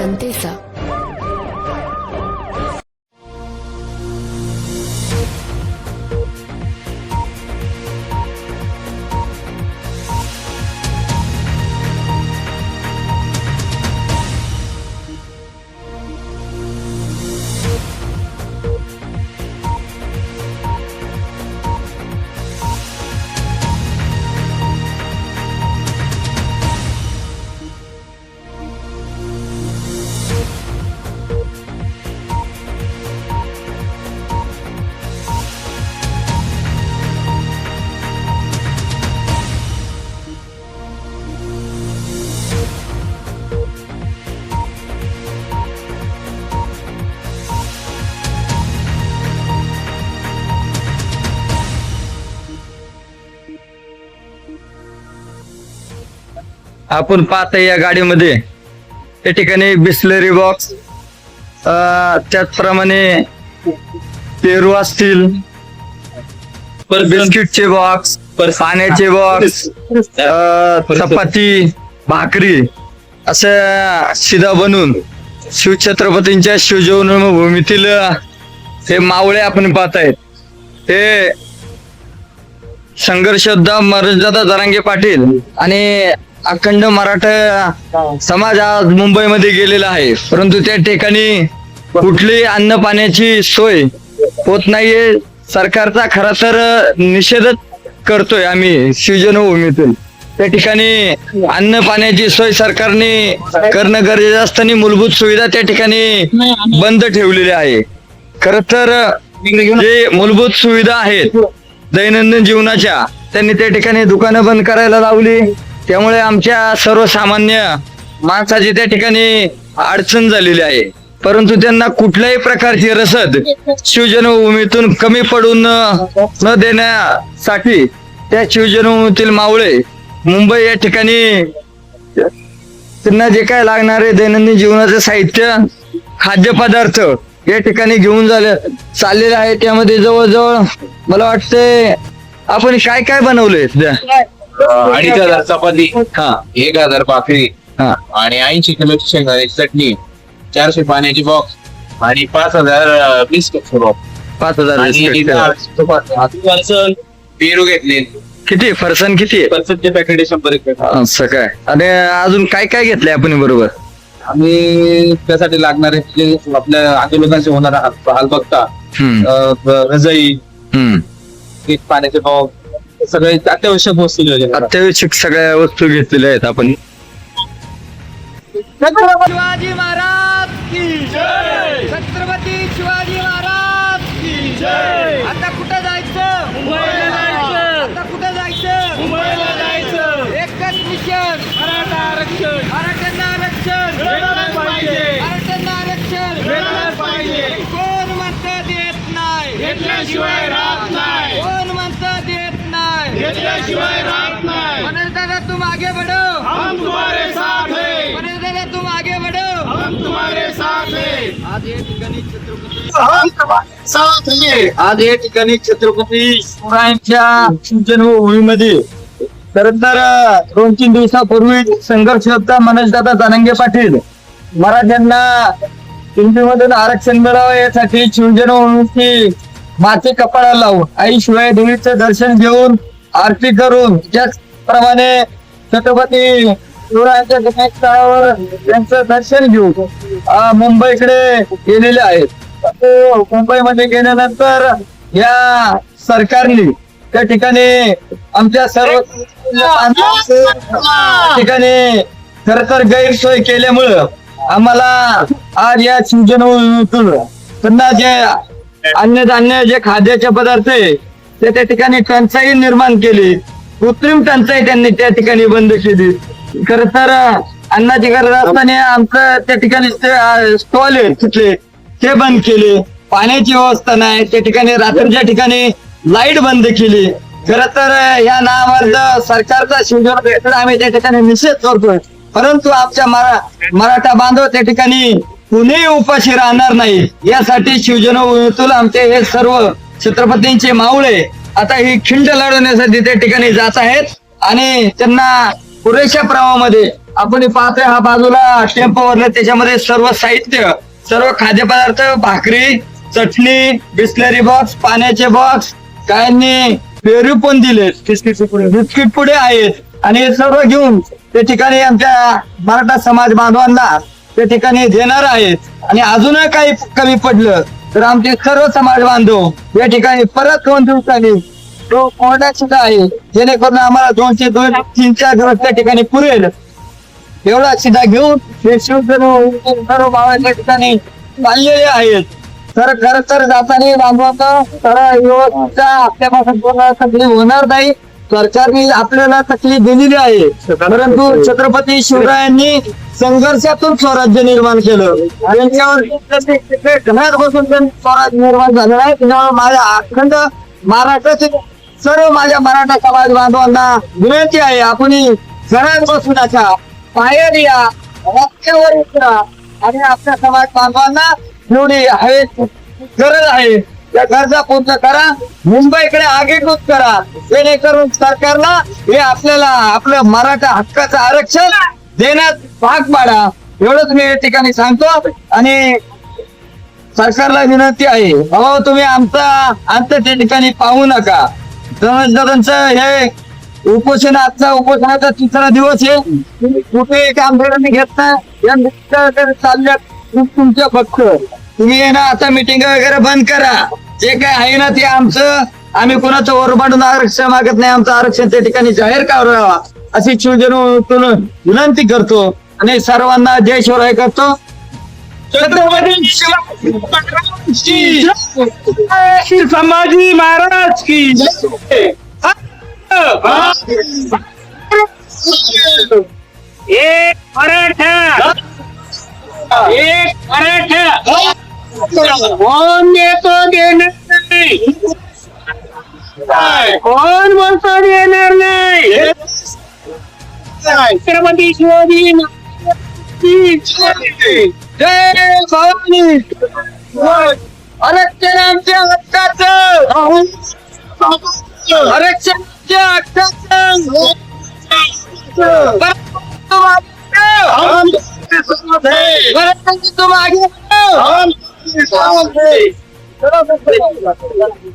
जनतेचा आपण पाहता या गाडीमध्ये. त्या ठिकाणी बिस्लरी बॉक्स त्याचप्रमाणे पेरू असतील बिस्किटचे बॉक्स पाण्याचे बॉक्स चपाती भाकरी असं शिदा बनवून शिवछत्रपतींच्या शिवजन्मभूमीतील हे मावळे आपण पाहतायत हे संघर्षयोद्धा मर्यादा जरांगे पाटील आणि अखंड मराठा समाज आज मुंबईमध्ये गेलेला आहे. परंतु त्या ठिकाणी कुठली अन्न पाण्याची सोय होत नाहीये. सरकारचा खरा तर निषेधच करतोय आम्ही शिवजनभूमीतून त्या ठिकाणी अन्न पाण्याची सोय सरकारने करणं गरजेचं असताना मूलभूत सुविधा त्या ठिकाणी बंद ठेवलेल्या आहे. खर तर जे मूलभूत सुविधा आहेत दैनंदिन जीवनाच्या त्यांनी त्या ठिकाणी दुकानं बंद करायला लावली. त्यामुळे आमच्या सर्वसामान्य माणसाची त्या ठिकाणी अडचण झालेली आहे. परंतु त्यांना कुठल्याही प्रकारची रसद शिवजन्मभूमीतून कमी पडून न देण्यासाठी त्या शिवजन्मभूमीतील मावळे मुंबई या ठिकाणी त्यांना जे काय लागणारे दैनंदिन जीवनाचे साहित्य खाद्यपदार्थ या ठिकाणी घेऊन झाले चाललेले आहे. त्यामध्ये जवळजवळ मला वाटते आपण काय काय? बनवलंय अडीच हजार चपाती. हा एक हजार भाकरी हा. आणि ऐंशी किलोची शेंगदाण्याची चटणी. चारशे पाण्याची बॉक्स आणि पाच हजार बिस्किट बॉक्स पाच हजार आणि पेरू घेतले. किती? फरसन किती? आहे? फरसनचे पॅकेट शंभर एक packet. असं काय? आणि अजून काय काय घेतलंय आपण बरोबर? आणि त्यासाठी लागणारे जे आपल्या आंदोलनाचे होणारा हाल हाल बघता. हम्म. अं, रजाई. हम्म. एक पाण्याचे बॉक्स सगळे अत्यावश्यक वस्तू. अत्यावश्यक सगळ्या वस्तू घेतलेल्या आहेत आपण. शिवाजी महाराज की जय! छत्रपती शिवाजी महाराज की जय! आता कुठं जायचं? मुंबईला जायचं. आता कुठं जायचं? मुंबईला जायचं. एकच मिशन. मराठा आरक्षण. मराठ्यांना आरक्षण. मिळालंच पाहिजे. मराठ्यांना आरक्षण. मिळालंच पाहिजे. कोण म्हणतं देत नाही? घेतल्याशिवाय राहत घेतल्याशिवाय राहत नाही. मनोज दादा तुम आगे बढ़ो. हम तुम्हारे साथ हैं. मनोज दादा तुम आगे बढ़ो. हम तुम्हारे साथ हैं. आज या ठिकाणी छत्रपती आज या ठिकाणी छत्रपती शिवरायांच्या जन्मभूमीमध्ये खर तर दोन तीन दिवसापूर्वी संघर्ष होता मनोजदादा जानंगे पाटील मराठ्यांना हिंदीमधून आरक्षण मिळावं यासाठी शिवजन्मभूमीची माते कपाळाला लावून आई शिवाय देवीचं दर्शन घेऊन आरती करून त्याचप्रमाणे छत्रपती शिवरायांच्या जन्मस्थळावर त्यांचं दर्शन घेऊन मुंबईकडे गेलेले आहेत. मुंबईमध्ये गेल्यानंतर या सरकारने त्या ठिकाणी आमच्या सर्व ठिकाणी खर तर गैरसोय केल्यामुळं आम्हाला आज या सिंचन पुन्हा जे अन्नधान्य जे खाद्याचे पदार्थ आहे ते त्या ठिकाणी टंचाई निर्माण केली. कृत्रिम टंचाई त्यांनी त्या ठिकाणी बंद केली. खर तर अन्नाची गरज असताना आमचं त्या ठिकाणी स्टॉल आहे तिथले. ते बंद केले. पाण्याची व्यवस्था नाही. त्या ठिकाणी रात्रीच्या ठिकाणी लाइट बंद केली. खर तर या नावावर सरकारचा शिवजन आम्ही त्या ठिकाणी निषेध करतोय. परंतु आमच्या मरा मराठा बांधव त्या ठिकाणी कुणीही उपाशी राहणार नाही. यासाठी शिवजन आमचे हे सर्व छत्रपतींचे मावळे आता ही खिंड लढवण्यासाठी त्या ठिकाणी जात आहेत. आणि त्यांना पुरेशा प्रमाणामध्ये आपण पाहतोय हा बाजूला टेम्पो वरलं त्याच्यामध्ये सर्व साहित्य सर्व खाद्यपदार्थ भाकरी चटणी बिस्लरी बॉक्स पाण्याचे बॉक्स काहींनी पेरू पण दिले बिस्किट पुढे आहेत. आणि हे सर्व घेऊन त्या ठिकाणी आमच्या मराठा समाज बांधवांना त्या ठिकाणी देणार आहेत. आणि अजूनही काही कमी पडलं तर आमचे सर्व समाज बांधव या ठिकाणी परत दोन दिवसांनी तो कोरडा सुद्धा आहे. जेणेकरून आम्हाला दोनशे दोन तीन चार दिवस त्या ठिकाणी पुरेल. एवढा सिधा घेऊन हे शिवसेना सर्व भावाच्या ठिकाणी चाललेले आहेत. तर खर तर जाताना बांधवांचा तर आपल्यापासून पूर्ण होणार नाही. सरकारने आपल्याला तकलीफ दिलेली आहे. परंतु छत्रपती शिवरायांनी संघर्षातून स्वराज्य निर्माण केलं. आणि घरात बसून स्वराज्य निर्माण झालेलं आहे त्यामुळे माझ्या अखंड महाराष्ट्राचे सर्व माझ्या मराठा समाज बांधवांना विनंती आहे आपण घरात बसून नका बाहेर या रस्त्यावर उतरा आणि आपल्या समाज बांधवांना एवढी हवे गरज आहे त्या गरजा पूर्ण करा. मुंबईकडे आगेकूच करा. जेणेकरून सरकारला हे आपल्याला आपलं मराठा हक्काचं आरक्षण देण्यात भाग पाडा. एवढंच मी या ठिकाणी सांगतो. आणि सरकारला विनंती आहे अहो तुम्ही आमचा आमच्या त्या ठिकाणी पाहू नका. दादांचं हे उपोषण आजचा उपोषणाचा तिसरा दिवस आहे. तुम्ही कुठे आंदोलन घेत नाही. या चालल्या चालल्यात तुमच्या फक्त तुम्ही आहे ना आता मिटिंग वगैरे बंद करा. जे काय आहे ना ते आमचं. आम्ही कोणाचं ओरबाडून आरक्षण मागत नाही. आमचं आरक्षण त्या ठिकाणी जाहीर करावा. अशी शिवजन विनंती करतो. आणि सर्वांना जय शिवराय करतो. छत्रपती. संभाजी महाराज की कोण देतो देणार नाही कोण बोलतो देणार नाही छत्रपती शिवाजी जय. हक्काचं आरक्षण आमच्या हक्काचं परंतु मागे